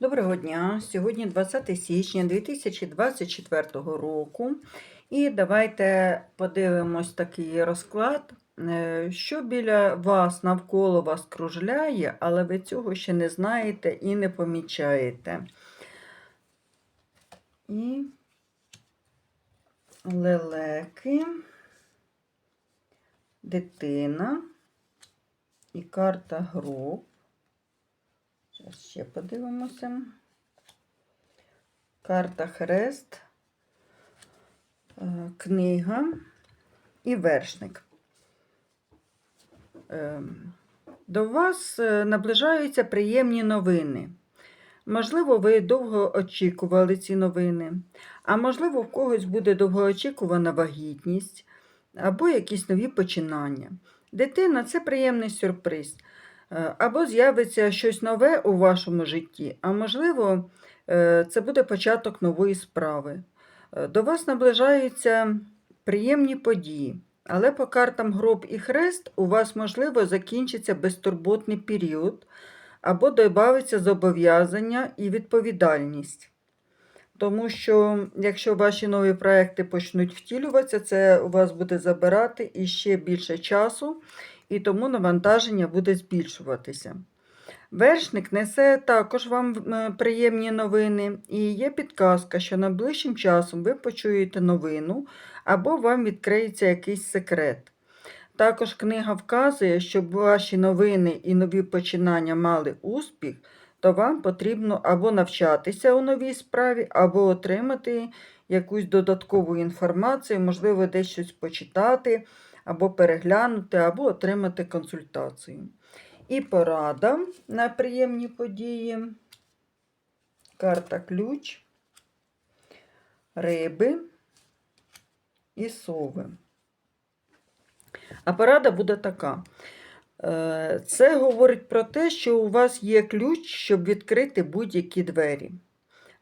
Доброго дня! Сьогодні 20 січня 2024 року. І давайте подивимось такий розклад, е, що біля вас навколо вас кружляє, але ви цього ще не знаєте і не помічаєте. І лелеки, дитина і карта груп. Зараз ще подивимося. Карта Хрест, е, книга і вершник. Ем, До вас е, наближаються приємні новини. Можливо, ви довго очікували ці новини, а можливо, в когось буде довгоочікувана вагітність або якісь нові починання. Дитина це приємний сюрприз. Е, Або з'явиться щось нове у вашому житті, а можливо, е, це буде початок нової справи. Е, До вас наближаються приємні події, але по картам гроб і хрест у вас, можливо, закінчиться безтурботний період, або добавиться зобов'язання і відповідальність. Тому що, якщо ваші нові проекти почнуть втілюватися, це у вас буде забирати іще більше часу і тому навантаження буде збільшуватися. Вершник несе також вам приємні новини, і є підказка, що найближчим часом ви почуєте новину або вам відкриється якийсь секрет. Також книга вказує, щоб ваші новини і нові починання мали успіх, то вам потрібно або навчатися у новій справі, або отримати якусь додаткову інформацію, можливо, десь щось почитати або переглянути, або отримати консультацію. І порада на приємні події. Карта ключ, риби і сови. А порада буде така. Е, Це говорить про те, що у вас є ключ, щоб відкрити будь-які двері.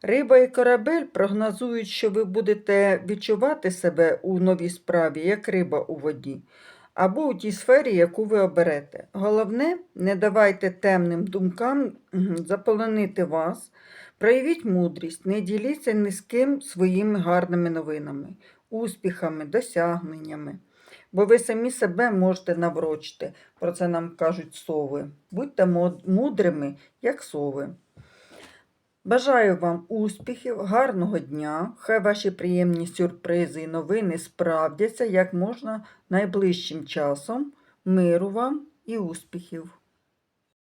Риба і корабель прогнозують, що ви будете відчувати себе у новій справі, як риба у воді, або у тій сфері, яку ви оберете. Головне, не давайте темним думкам заполонити вас, проявіть мудрість, не діліться ні з ким своїми гарними новинами, успіхами, досягненнями. Бо ви самі себе можете наврочити, про це нам кажуть сови. Будьте мудрими, як сови. Бажаю вам успіхів, гарного дня. Хай ваші приємні сюрпризи і новини справдяться як можна найближчим часом. Миру вам і успіхів!